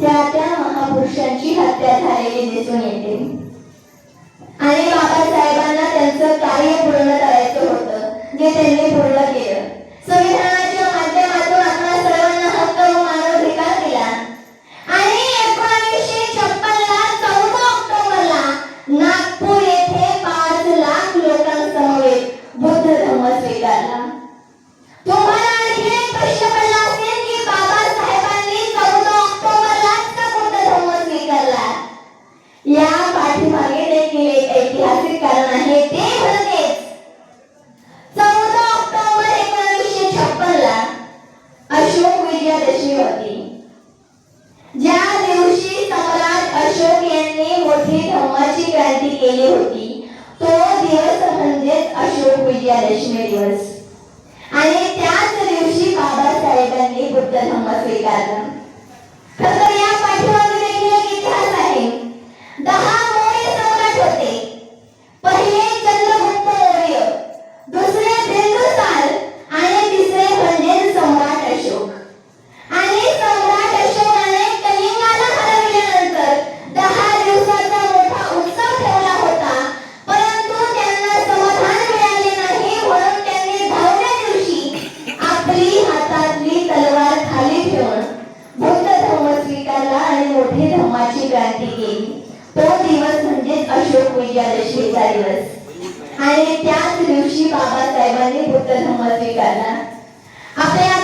त्या त्या महापुरुषांची हत्या झालेली दिसून येते. आणि बाबासाहेबांना त्यांचं कार्य पूर्ण करायचं होतं जे त्यांनी पूर्ण केलं. संविधान धम्माची क्रांती केली होती तो दिवस म्हणजेच अशोक विजयादशमी दिवस. आणि त्याच दिवशी बाबासाहेबांनी बुद्ध धम्म स्वीकारला. एकादशीचा दिवस आणि त्याच दिवशी बाबासाहेबांनी बुद्ध धर्म स्वीकारला. आपल्या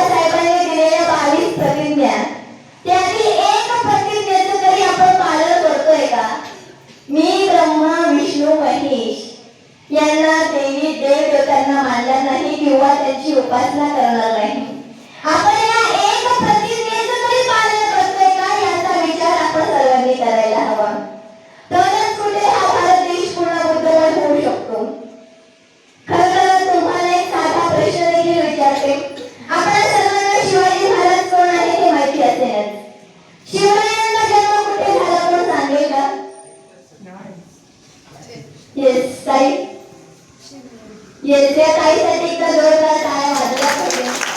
किंवा त्याची उपासना करणार नाही आपण येथे काही सटीकता दोन तास आहे वाजला